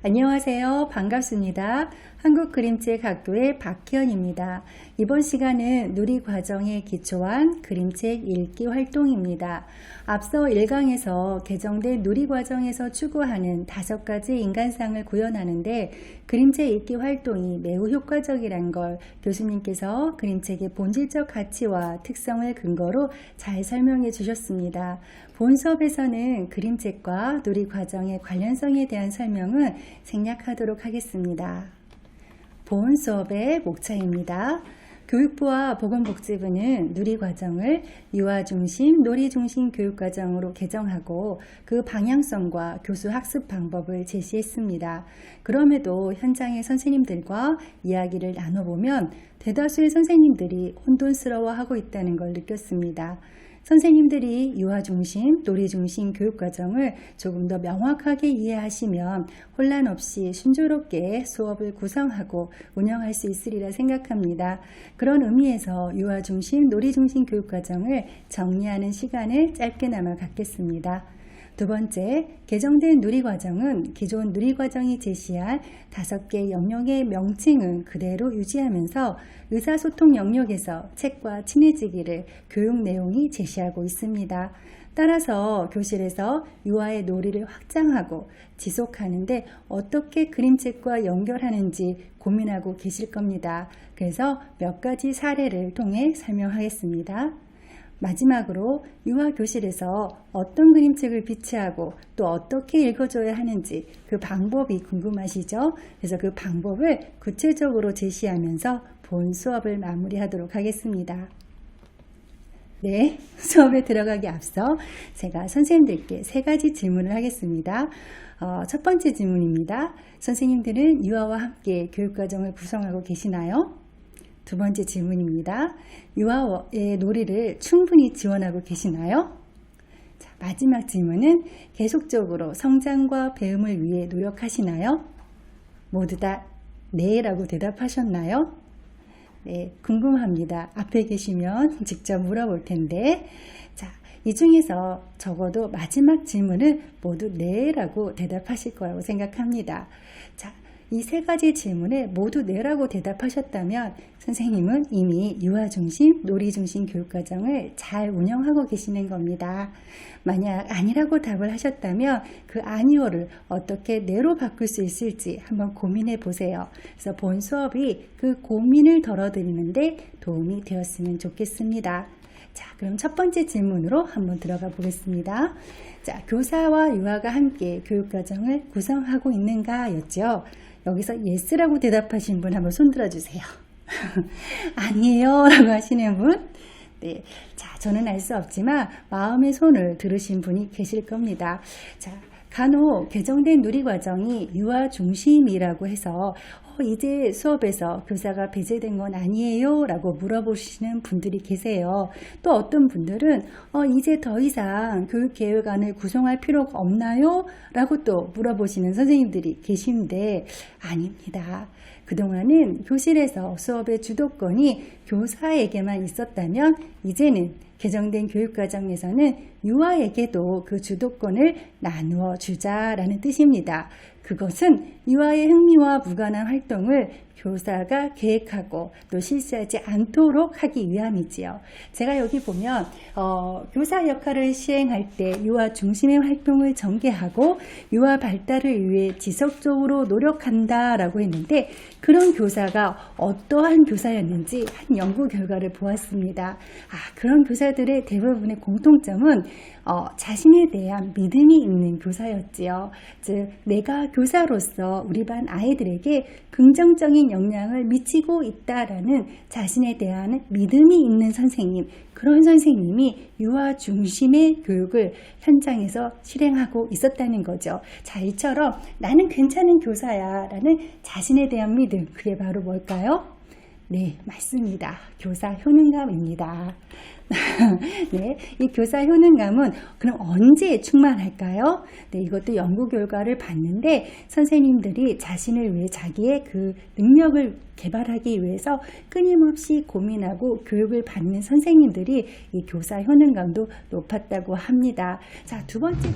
안녕하세요. 반갑습니다. 한국그림책 학교의 박희연입니다. 이번 시간은 누리 과정에 기초한 그림책 읽기 활동입니다. 앞서 1강에서 개정된 누리 과정에서 추구하는 다섯 가지 인간상을 구현하는데 그림책 읽기 활동이 매우 효과적이란 걸 교수님께서 그림책의 본질적 가치와 특성을 근거로 잘 설명해 주셨습니다. 본 수업에서는 그림책과 누리 과정의 관련성에 대한 설명은 생략하도록 하겠습니다. 본 수업의 목차입니다. 교육부와 보건복지부는 누리과정을 유아중심, 놀이중심 교육과정으로 개정하고 그 방향성과 교수 학습 방법을 제시했습니다. 그럼에도 현장의 선생님들과 이야기를 나눠보면 대다수의 선생님들이 혼돈스러워하고 있다는 걸 느꼈습니다. 선생님들이 유아 중심, 놀이 중심 교육 과정을 조금 더 명확하게 이해하시면 혼란 없이 순조롭게 수업을 구성하고 운영할 수 있으리라 생각합니다. 그런 의미에서 유아 중심, 놀이 중심 교육 과정을 정리하는 시간을 짧게나마 갖겠습니다. 두 번째, 개정된 누리과정은 기존 누리과정이 제시한 다섯 개 영역의 명칭은 그대로 유지하면서 의사소통 영역에서 책과 친해지기를 교육 내용이 제시하고 있습니다. 따라서 교실에서 유아의 놀이를 확장하고 지속하는데 어떻게 그림책과 연결하는지 고민하고 계실 겁니다. 그래서 몇 가지 사례를 통해 설명하겠습니다. 마지막으로 유아 교실에서 어떤 그림책을 비치하고 또 어떻게 읽어줘야 하는지 그 방법이 궁금하시죠? 그래서 그 방법을 구체적으로 제시하면서 본 수업을 마무리하도록 하겠습니다. 네, 수업에 들어가기 앞서 제가 선생님들께 세 가지 질문을 하겠습니다. 어, 첫 번째 질문입니다. 선생님들은 유아와 함께 교육과정을 구성하고 계시나요? 두 번째 질문입니다. 유아의 놀이를 충분히 지원하고 계시나요? 자, 마지막 질문은 계속적으로 성장과 배움을 위해 노력하시나요? 모두 다 네 라고 대답하셨나요? 네, 궁금합니다. 앞에 계시면 직접 물어볼 텐데, 자, 이 중에서 적어도 마지막 질문은 모두 네 라고 대답하실 거라고 생각합니다. 자, 이 세 가지 질문에 모두 네라고 대답하셨다면 선생님은 이미 유아중심, 놀이중심 교육과정을 잘 운영하고 계시는 겁니다. 만약 아니라고 답을 하셨다면 그 아니오를 어떻게 네로 바꿀 수 있을지 한번 고민해 보세요. 그래서 본 수업이 그 고민을 덜어드리는데 도움이 되었으면 좋겠습니다. 자, 그럼 첫 번째 질문으로 한번 들어가 보겠습니다. 자, 교사와 유아가 함께 교육과정을 구성하고 있는가 였죠. 여기서 yes라고 대답하신 분 한번 손 들어 주세요. 아니에요 라고 하시는 분. 네. 자, 저는 알 수 없지만 마음의 손을 들으신 분이 계실 겁니다. 자, 간혹 개정된 누리 과정이 유아 중심이라고 해서 어, 이제 수업에서 교사가 배제된 건 아니에요? 라고 물어보시는 분들이 계세요. 또 어떤 분들은 어, 이제 더 이상 교육계획안을 구성할 필요가 없나요? 라고 또 물어보시는 선생님들이 계신데 아닙니다. 그동안은 교실에서 수업의 주도권이 교사에게만 있었다면 이제는 개정된 교육과정에서는 유아에게도 그 주도권을 나누어 주자라는 뜻입니다. 그것은 유아의 흥미와 무관한 활동을 교사가 계획하고 또 실시하지 않도록 하기 위함이지요. 제가 여기 보면 어, 교사 역할을 시행할 때 유아 중심의 활동을 전개하고 유아 발달을 위해 지속적으로 노력한다라고 했는데 그런 교사가 어떠한 교사였는지 한 연구 결과를 보았습니다. 아, 그런 교사들의 대부분의 공통점은 어, 자신에 대한 믿음이 있는 교사였지요. 즉, 내가 교사로서 우리 반 아이들에게 긍정적인 영향을 미치고 있다라는 자신에 대한 믿음이 있는 선생님, 그런 선생님이 유아 중심의 교육을 현장에서 실행하고 있었다는 거죠. 자, 이처럼 나는 괜찮은 교사야 라는 자신에 대한 믿음, 그게 바로 뭘까요? 네, 맞습니다. 교사 효능감입니다. 네, 이 교사 효능감은 그럼 언제 충만할까요? 네, 이것도 연구 결과를 봤는데 선생님들이 자신을 위해 자기의 그 능력을 개발하기 위해서 끊임없이 고민하고 교육을 받는 선생님들이 이 교사 효능감도 높았다고 합니다. 자, 두 번째.